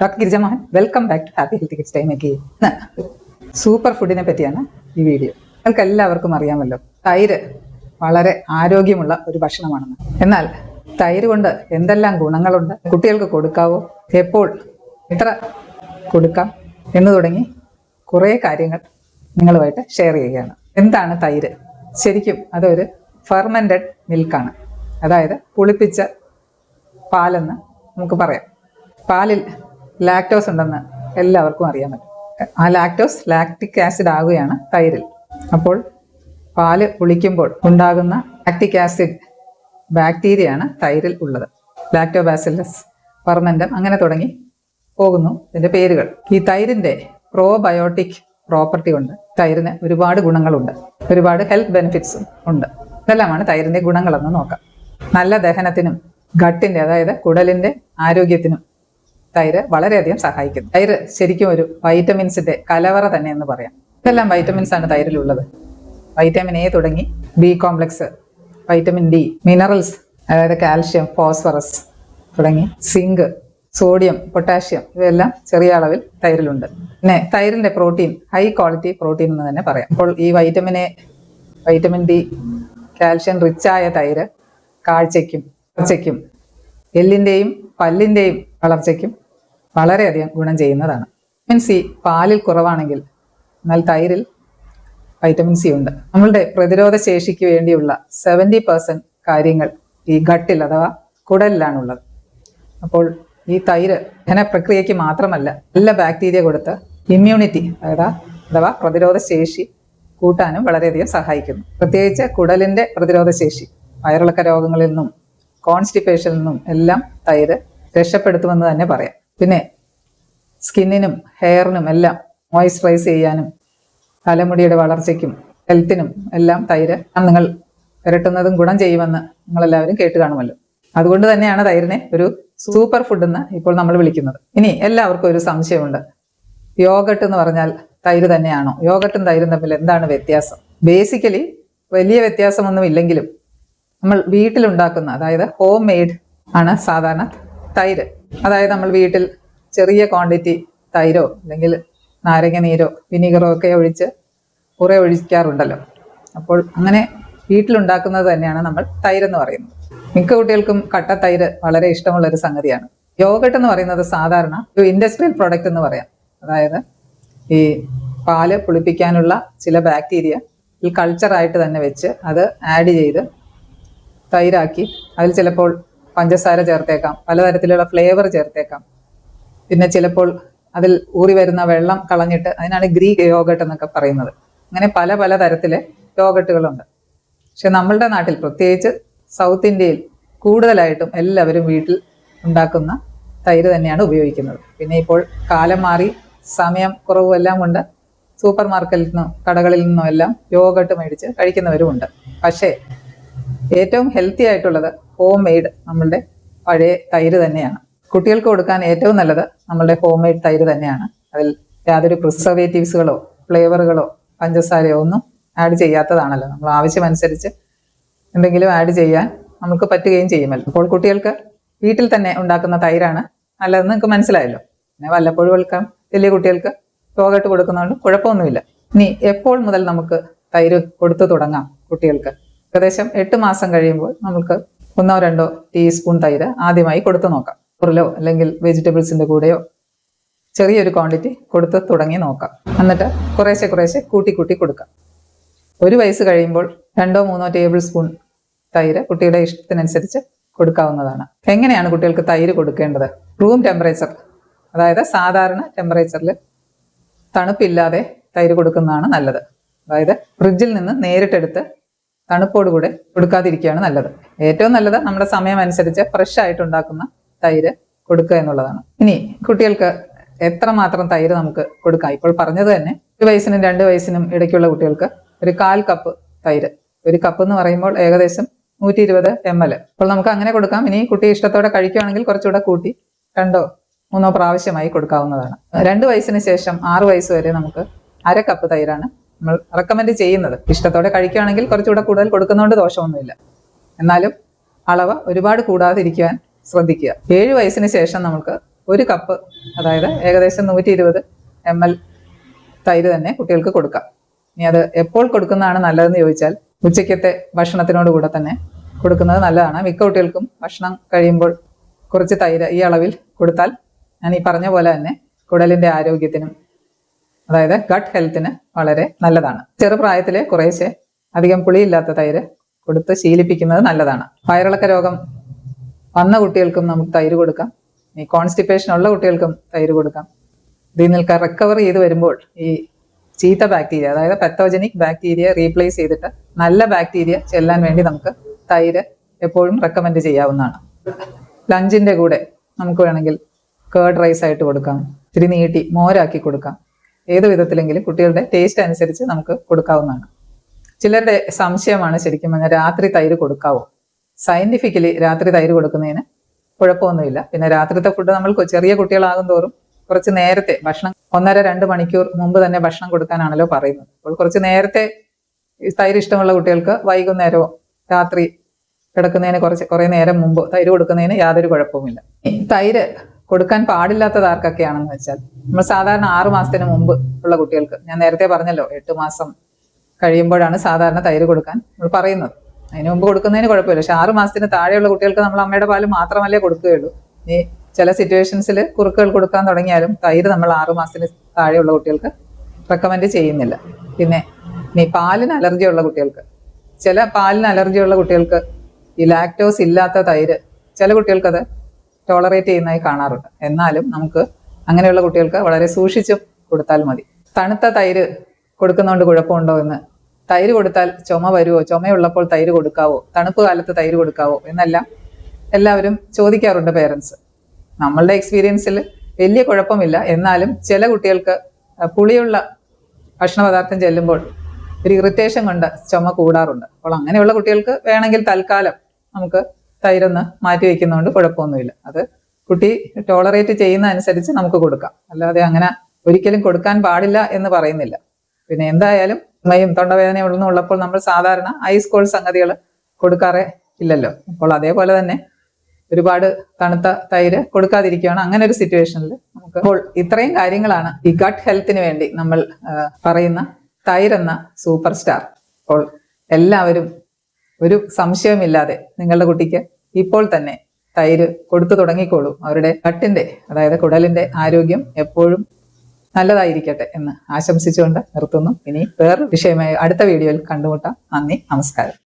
Doctor Girija Mohan welcome back to happy health kids time ഒക്കെ super ഫുഡിനെ പറ്റിയാണ് ഈ വീഡിയോ നിങ്ങൾക്ക് എല്ലാവർക്കും അറിയാമല്ലോ തൈര് വളരെ ആരോഗ്യമുള്ള ഒരു ഭക്ഷണമാണെന്ന്. എന്നാൽ തൈര് കൊണ്ട് എന്തെല്ലാം ഗുണങ്ങളുണ്ട്? കുട്ടികൾക്ക് കൊടുക്കാവോ? എപ്പോൾ എത്ര കൊടുക്കാം? എന്ന് തുടങ്ങി കുറേ കാര്യങ്ങൾ നിങ്ങളുമായിട്ട് ഷെയർ ചെയ്യുകയാണ്. എന്താണ് തൈര്? ശരിക്കും അതൊരു ഫെർമെന്റഡ് മിൽക്കാണ് അതായത് പുളിപ്പിച്ച പാലെന്ന് നമുക്ക് പറയാം. പാലിൽ ലാക്ടോസ് ഉണ്ടെന്ന് എല്ലാവർക്കും അറിയാൻ പറ്റും. ആ ലാക്ടോസ് ലാക്റ്റിക് ആസിഡ് ആകുകയാണ് തൈരിൽ. അപ്പോൾ പാൽ പുളിക്കുമ്പോൾ ഉണ്ടാകുന്ന ലാക്റ്റിക് ആസിഡ് ബാക്ടീരിയയാണ് തൈരിൽ ഉള്ളത്. ലാക്ടോബാസിലസ് പെർമെന്റം അങ്ങനെ തുടങ്ങി പോകുന്നു ഇതിന്റെ പേരുകൾ. ഈ തൈരിന്റെ പ്രോബയോട്ടിക് പ്രോപ്പർട്ടി കൊണ്ട് തൈരിന് ഒരുപാട് ഗുണങ്ങളുണ്ട്. ഒരുപാട് ഹെൽത്ത് ബെനിഫിറ്റ്സും ഉണ്ട്. ഇതെല്ലാമാണ് തൈരിന്റെ ഗുണങ്ങളെന്ന് നോക്കാം. നല്ല ദഹനത്തിനും ഗട്ടിന്റെ അതായത് കുടലിന്റെ ആരോഗ്യത്തിനും തൈര് വളരെയധികം സഹായിക്കുന്നു. തൈര് ശരിക്കും ഒരു വൈറ്റമിൻസിന്റെ കലവറ തന്നെ എന്ന് പറയാം. ഇതെല്ലാം വൈറ്റമിൻസ് ആണ് തൈരിലുള്ളത്. വൈറ്റമിൻ എ തുടങ്ങി B complex vitamin D minerals അതായത് കാൽഷ്യം ഫോസ്ഫറസ് തുടങ്ങി സിങ്ക് സോഡിയം പൊട്ടാഷ്യം ഇവയെല്ലാം ചെറിയ അളവിൽ തൈരിലുണ്ട്. പിന്നെ തൈരിന്റെ പ്രോട്ടീൻ ഹൈ ക്വാളിറ്റി പ്രോട്ടീൻ എന്ന് തന്നെ പറയാം. അപ്പോൾ ഈ vitamin A vitamin D calcium റിച്ചായ തൈര് കാഴ്ചയ്ക്കും വളർച്ചയ്ക്കും എല്ലിന്റെയും പല്ലിന്റെയും വളർച്ചയ്ക്കും വളരെയധികം ഗുണം ചെയ്യുന്നതാണ്. വിറ്റമിൻ സി പാലിൽ കുറവാണെങ്കിൽ എന്നാൽ തൈരിൽ വൈറ്റമിൻ സി ഉണ്ട്. നമ്മളുടെ പ്രതിരോധ ശേഷിക്ക് വേണ്ടിയുള്ള സെവന്റി പെർസെന്റ് കാര്യങ്ങൾ ഈ ഗട്ടിൽ അഥവാ കുടലിലാണുള്ളത്. അപ്പോൾ ഈ തൈര് ദഹന പ്രക്രിയയ്ക്ക് മാത്രമല്ല നല്ല ബാക്ടീരിയ കൊടുത്ത് ഇമ്മ്യൂണിറ്റി അതായത് അഥവാ പ്രതിരോധ ശേഷി കൂട്ടാനും വളരെയധികം സഹായിക്കുന്നു. പ്രത്യേകിച്ച് കുടലിന്റെ പ്രതിരോധ ശേഷി വയറിളക്ക രോഗങ്ങളിൽ നിന്നും കോൺസ്റ്റിപ്പേഷനിൽ നിന്നും എല്ലാം തൈര് രക്ഷപ്പെടുത്തുമെന്ന് തന്നെ പറയാം. പിന്നെ സ്കിന്നിനും ഹെയറിനും എല്ലാം മോയ്സ്ചറൈസ് ചെയ്യാനും തലമുടിയുടെ വളർച്ചയ്ക്കും ഹെൽത്തിനും എല്ലാം തൈര് നിങ്ങൾ പുരട്ടുന്നതും ഗുണം ചെയ്യുമെന്ന് നിങ്ങളെല്ലാവരും കേട്ട് കാണുമല്ലോ. അതുകൊണ്ട് തന്നെയാണ് തൈരിനെ ഒരു സൂപ്പർ ഫുഡ് എന്ന് ഇപ്പോൾ നമ്മൾ വിളിക്കുന്നത്. ഇനി എല്ലാവർക്കും ഒരു സംശയമുണ്ട്. യോഗട്ട് എന്ന് പറഞ്ഞാൽ തൈര് തന്നെയാണോ? യോഗട്ടും തൈരും തമ്മിൽ എന്താണ് വ്യത്യാസം? ബേസിക്കലി വലിയ വ്യത്യാസമൊന്നും ഇല്ലെങ്കിലും നമ്മൾ വീട്ടിലുണ്ടാക്കുന്ന അതായത് ഹോം മെയ്ഡ് ആണ് സാധാരണ തൈര്. അതായത് നമ്മൾ വീട്ടിൽ ചെറിയ ക്വാണ്ടിറ്റി തൈരോ അല്ലെങ്കിൽ നാരങ്ങ നീരോ വിനീഗറോ ഒക്കെ ഒഴിച്ച് കുറേ ഒഴിക്കാറുണ്ടല്ലോ. അപ്പോൾ അങ്ങനെ വീട്ടിലുണ്ടാക്കുന്നത് തന്നെയാണ് നമ്മൾ തൈരെന്ന് പറയുന്നത്. മിക്ക കുട്ടികൾക്കും കട്ട തൈര് വളരെ ഇഷ്ടമുള്ള ഒരു സംഗതിയാണ്. യോഗട്ട് എന്ന് പറയുന്നത് സാധാരണ ഒരു ഇൻഡസ്ട്രിയൽ പ്രൊഡക്റ്റ് എന്ന് പറയാം. അതായത് ഈ പാൽ പുളിപ്പിക്കാനുള്ള ചില ബാക്ടീരിയ കൾച്ചറായിട്ട് തന്നെ വെച്ച് അത് ആഡ് ചെയ്ത് തൈരാക്കി അതിൽ ചിലപ്പോൾ പഞ്ചസാര ചേർത്തേക്കാം. പലതരത്തിലുള്ള ഫ്ലേവർ ചേർത്തേക്കാം. പിന്നെ ചിലപ്പോൾ അതിൽ ഊറി വരുന്ന വെള്ളം കളഞ്ഞിട്ട് അതിനാണ് ഗ്രീക്ക് യോഗട്ട് എന്നൊക്കെ പറയുന്നത്. അങ്ങനെ പല പല തരത്തിലെ യോഗട്ടുകളുണ്ട് പക്ഷെ നമ്മളുടെ നാട്ടിൽ പ്രത്യേകിച്ച് സൗത്ത് ഇന്ത്യയിൽ കൂടുതലായിട്ടും എല്ലാവരും വീട്ടിൽ ഉണ്ടാക്കുന്ന തൈര് തന്നെയാണ് ഉപയോഗിക്കുന്നത്. പിന്നെ ഇപ്പോൾ കാലം മാറി സമയം കുറവും എല്ലാം കൊണ്ട് സൂപ്പർ മാർക്കറ്റിൽ നിന്നും കടകളിൽ നിന്നും എല്ലാം യോഗട്ട് മേടിച്ച് കഴിക്കുന്നവരുമുണ്ട്. പക്ഷേ ഏറ്റവും ഹെൽത്തി ആയിട്ടുള്ളത് ഹോം മെയ്ഡ് നമ്മളുടെ പഴയ തൈര് തന്നെയാണ്. കുട്ടികൾക്ക് കൊടുക്കാൻ ഏറ്റവും നല്ലത് നമ്മളുടെ ഹോം മെയ്ഡ് തൈര് തന്നെയാണ്. അതിൽ യാതൊരു പ്രിസർവേറ്റീവ്സുകളോ ഫ്ലേവറുകളോ പഞ്ചസാരയോ ഒന്നും ആഡ് ചെയ്യാത്തതാണല്ലോ. നമ്മൾ ആവശ്യമനുസരിച്ച് എന്തെങ്കിലും ആഡ് ചെയ്യാൻ നമുക്ക് പറ്റുകയും ചെയ്യുമല്ലോ. അപ്പോൾ കുട്ടികൾക്ക് വീട്ടിൽ തന്നെ ഉണ്ടാക്കുന്ന തൈരാണ് നല്ലതെന്ന് നിങ്ങൾക്ക് മനസ്സിലായല്ലോ. പിന്നെ വല്ലപ്പോഴും വെൽക്കാം വലിയ കുട്ടികൾക്ക് യോഗട്ട് കൊടുക്കുന്നതുകൊണ്ട് കുഴപ്പമൊന്നുമില്ല. ഇനി എപ്പോൾ മുതൽ നമുക്ക് തൈര് കൊടുത്തു തുടങ്ങാം കുട്ടികൾക്ക്? ഏകദേശം എട്ട് മാസം കഴിയുമ്പോൾ നമുക്ക് ഒന്നോ രണ്ടോ ടീസ്പൂൺ തൈര് ആദ്യമായി കൊടുത്തു നോക്കാം. ചോറിലോ അല്ലെങ്കിൽ വെജിറ്റബിൾസിന്റെ കൂടെയോ ചെറിയൊരു ക്വാണ്ടിറ്റി കൊടുത്ത് തുടങ്ങി നോക്കാം. എന്നിട്ട് കുറേശ്ശെ കുറേശ്ശെ കൂട്ടി കൂട്ടി കൊടുക്കാം. ഒരു വയസ്സ് കഴിയുമ്പോൾ രണ്ടോ മൂന്നോ ടേബിൾ സ്പൂൺ തൈര് കുട്ടിയുടെ ഇഷ്ടത്തിനനുസരിച്ച് കൊടുക്കാവുന്നതാണ്. എങ്ങനെയാണ് കുട്ടികൾക്ക് തൈര് കൊടുക്കേണ്ടത്? റൂം ടെമ്പറേച്ചർ അതായത് സാധാരണ ടെമ്പറേച്ചറിൽ തണുപ്പില്ലാതെ തൈര് കൊടുക്കുന്നതാണ് നല്ലത്. അതായത് ഫ്രിഡ്ജിൽ നിന്ന് നേരിട്ടെടുത്ത് തണുപ്പോടുകൂടെ കൊടുക്കാതിരിക്കുകയാണ് നല്ലത്. ഏറ്റവും നല്ലത് നമ്മുടെ സമയം അനുസരിച്ച് ഫ്രഷ് ആയിട്ട് ഉണ്ടാക്കുന്ന തൈര് കൊടുക്കുക എന്നുള്ളതാണ്. ഇനി കുട്ടികൾക്ക് എത്ര മാത്രം തൈര് നമുക്ക് കൊടുക്കാം? ഇപ്പോൾ പറഞ്ഞത് തന്നെ ഒരു വയസ്സിനും രണ്ട് വയസ്സിനും ഇടയ്ക്കുള്ള കുട്ടികൾക്ക് ഒരു കാൽ കപ്പ് തൈര്. ഒരു കപ്പ് എന്ന് പറയുമ്പോൾ ഏകദേശം നൂറ്റി ഇരുപത് എം എൽ അപ്പോൾ നമുക്ക് അങ്ങനെ കൊടുക്കാം. ഇനി കുട്ടി ഇഷ്ടത്തോടെ കഴിക്കുകയാണെങ്കിൽ കുറച്ചുകൂടെ കൂട്ടി രണ്ടോ മൂന്നോ പ്രാവശ്യമായി കൊടുക്കാവുന്നതാണ്. രണ്ട് വയസ്സിന് ശേഷം ആറ് വയസ്സ് വരെ നമുക്ക് അര കപ്പ് തൈരാണ് നമ്മൾ റെക്കമെൻഡ് ചെയ്യുന്നത്. ഇഷ്ടത്തോടെ കഴിക്കുകയാണെങ്കിൽ കുറച്ചുകൂടെ കൂടുതൽ കൊടുക്കുന്നതുകൊണ്ട് ദോഷമൊന്നുമില്ല. എന്നാലും അളവ് ഒരുപാട് കൂടാതിരിക്കാൻ ശ്രദ്ധിക്കുക. ഏഴ് വയസ്സിന് ശേഷം നമുക്ക് ഒരു കപ്പ് അതായത് ഏകദേശം നൂറ്റി ഇരുപത് എം എൽ തൈര് തന്നെ കുട്ടികൾക്ക് കൊടുക്കാം. ഇനി അത് എപ്പോൾ കൊടുക്കുന്നതാണ് നല്ലതെന്ന് ചോദിച്ചാൽ ഉച്ചയ്ക്കത്തെ ഭക്ഷണത്തിനോട് കൂടെ തന്നെ കൊടുക്കുന്നത് നല്ലതാണ്. മിക്ക കുട്ടികൾക്കും ഭക്ഷണം കഴിയുമ്പോൾ കുറച്ച് തൈര് ഈ അളവിൽ കൊടുത്താൽ ഞാൻ ഈ പറഞ്ഞ പോലെ തന്നെ കുടലിന്റെ ആരോഗ്യത്തിനും അതായത് ഗട്ട് ഹെൽത്തിന് വളരെ നല്ലതാണ്. ചെറുപ്രായത്തിലെ കുറേശ്ശെ അധികം പുളിയില്ലാത്ത തൈര് കൊടുത്ത് ശീലിപ്പിക്കുന്നത് നല്ലതാണ്. വയറിളക്ക രോഗം വന്ന കുട്ടികൾക്കും നമുക്ക് തൈര് കൊടുക്കാം. ഈ കോൺസ്റ്റിപ്പേഷൻ ഉള്ള കുട്ടികൾക്കും തൈര് കൊടുക്കാം. ഇതിൽ റിക്കവർ ചെയ്ത് വരുമ്പോൾ ഈ ചീത്ത ബാക്ടീരിയ അതായത് പെത്തോജനിക് ബാക്ടീരിയ റീപ്ലേസ് ചെയ്തിട്ട് നല്ല ബാക്ടീരിയ ചെല്ലാൻ വേണ്ടി നമുക്ക് തൈര് എപ്പോഴും റെക്കമെൻഡ് ചെയ്യാവുന്നതാണ്. ലഞ്ചിന്റെ കൂടെ നമുക്ക് വേണമെങ്കിൽ കേർഡ് റൈസ് ആയിട്ട് കൊടുക്കാം. ഇത്തിരി നീട്ടി മോരാക്കി കൊടുക്കാം. ഏത് വിധത്തിലെങ്കിലും കുട്ടികളുടെ ടേസ്റ്റ് അനുസരിച്ച് നമുക്ക് കൊടുക്കാവുന്നതാണ്. ചിലരുടെ സംശയമാണ് ശരിക്കും പറഞ്ഞാൽ രാത്രി തൈര് കൊടുക്കാവോ? സയന്റിഫിക്കലി രാത്രി തൈര് കൊടുക്കുന്നതിന് കുഴപ്പമൊന്നുമില്ല. പിന്നെ രാത്രിത്തെ ഫുഡ് നമ്മൾ ചെറിയ കുട്ടികളാകും തോറും കുറച്ച് നേരത്തെ ഭക്ഷണം ഒന്നര രണ്ട് മണിക്കൂർ മുമ്പ് തന്നെ ഭക്ഷണം കൊടുക്കാനാണല്ലോ പറയുന്നത്. അപ്പോൾ കുറച്ച് നേരത്തെ തൈര് ഇഷ്ടമുള്ള കുട്ടികൾക്ക് വൈകുന്നേരമോ രാത്രി കിടക്കുന്നതിന് കുറച്ച് കുറേ നേരം മുമ്പ് തൈര് കൊടുക്കുന്നതിന് യാതൊരു കുഴപ്പവുമില്ല. തൈര് കൊടുക്കാൻ പാടില്ലാത്തത് ആർക്കൊക്കെയാണെന്ന് വെച്ചാൽ നമ്മൾ സാധാരണ ആറു മാസത്തിന് മുമ്പ് ഉള്ള കുട്ടികൾക്ക് ഞാൻ നേരത്തെ പറഞ്ഞല്ലോ എട്ട് മാസം കഴിയുമ്പോഴാണ് സാധാരണ തൈര് കൊടുക്കാൻ നമ്മൾ പറയുന്നത്. അതിന് മുമ്പ് കൊടുക്കുന്നതിന് കുഴപ്പമില്ല. പക്ഷെ ആറു മാസത്തിന് താഴെയുള്ള കുട്ടികൾക്ക് നമ്മൾ അമ്മയുടെ പാൽ മാത്രമല്ലേ കൊടുക്കുകയുള്ളൂ. ഇനി ചില സിറ്റുവേഷൻസിൽ കുറുക്കുകൾ കൊടുക്കാൻ തുടങ്ങിയാലും തൈര് നമ്മൾ ആറു മാസത്തിന് താഴെയുള്ള കുട്ടികൾക്ക് റെക്കമെൻഡ് ചെയ്യുന്നില്ല. പിന്നെ ഇനി പാലിന് അലർജി ഉള്ള കുട്ടികൾക്ക് ചില പാലിന് അലർജി ഉള്ള കുട്ടികൾക്ക് ഈ ലാക്ടോസ് ഇല്ലാത്ത തൈര് ചില കുട്ടികൾക്കത് ടോളറേറ്റ് ചെയ്യുന്നതായി കാണാറുണ്ട്. എന്നാലും നമുക്ക് അങ്ങനെയുള്ള കുട്ടികൾക്ക് വളരെ സൂക്ഷിച്ചും കൊടുത്താൽ മതി. തണുത്ത തൈര് കൊടുക്കുന്നതുകൊണ്ട് കുഴപ്പമുണ്ടോ എന്ന്? തൈര് കൊടുത്താൽ ചുമ വരുമോ ചുമയുള്ളപ്പോൾ തൈര് കൊടുക്കാവോ? തണുപ്പ് കാലത്ത് തൈര് കൊടുക്കാവോ? എന്നെല്ലാം എല്ലാവരും ചോദിക്കാറുണ്ട് പേരൻസ് നമ്മളുടെ എക്സ്പീരിയൻസിൽ വലിയ കുഴപ്പമില്ല. എന്നാലും ചില കുട്ടികൾക്ക് പുളിയുള്ള ഭക്ഷണ പദാർത്ഥം ചെല്ലുമ്പോൾ ഒരു ഇറിറ്റേഷൻ കൊണ്ട് ചുമ കൂടാറുണ്ട്. അപ്പോൾ അങ്ങനെയുള്ള കുട്ടികൾക്ക് വേണമെങ്കിൽ തൽക്കാലം നമുക്ക് തൈരൊന്ന് മാറ്റി വെക്കുന്നതുകൊണ്ട് കുഴപ്പമൊന്നുമില്ല. അത് കുട്ടി ടോളറേറ്റ് ചെയ്യുന്ന അനുസരിച്ച് നമുക്ക് കൊടുക്കാം. അല്ലാതെ അങ്ങനെ ഒരിക്കലും കൊടുക്കാൻ പാടില്ല എന്ന് പറയുന്നില്ല. പിന്നെ എന്തായാലും ചുമയും തൊണ്ടവേദനയും ഉള്ളപ്പോൾ നമ്മൾ സാധാരണ ഐസ് കോൾഡ് സംഗതികൾ കൊടുക്കാറേ ഇല്ലല്ലോ. അപ്പോൾ അതേപോലെ തന്നെ ഒരുപാട് തണുത്ത തൈര് കൊടുക്കാതിരിക്കുകയാണ് അങ്ങനെ ഒരു സിറ്റുവേഷനിൽ നമുക്ക് അപ്പോൾ ഇത്രയും കാര്യങ്ങളാണ് ഈ ഗട്ട് ഹെൽത്തിന് വേണ്ടി നമ്മൾ പറയുന്ന തൈര് എന്ന സൂപ്പർ സ്റ്റാർ അപ്പോൾ എല്ലാവരും ഒരു സംശയമില്ലാതെ നിങ്ങളുടെ കുട്ടിക്ക് ഇപ്പോൾ തന്നെ തൈര് കൊടുത്തു തുടങ്ങിക്കോളൂ. അവരുടെ കട്ടിന്റെ അതായത് കുടലിന്റെ ആരോഗ്യം എപ്പോഴും നല്ലതായിരിക്കട്ടെ എന്ന് ആശംസിച്ചുകൊണ്ട് നിർത്തുന്നു. ഇനി വേറൊരു വിഷയമായി അടുത്ത വീഡിയോയിൽ കണ്ടുമുട്ടാം. നന്ദി നമസ്കാരം.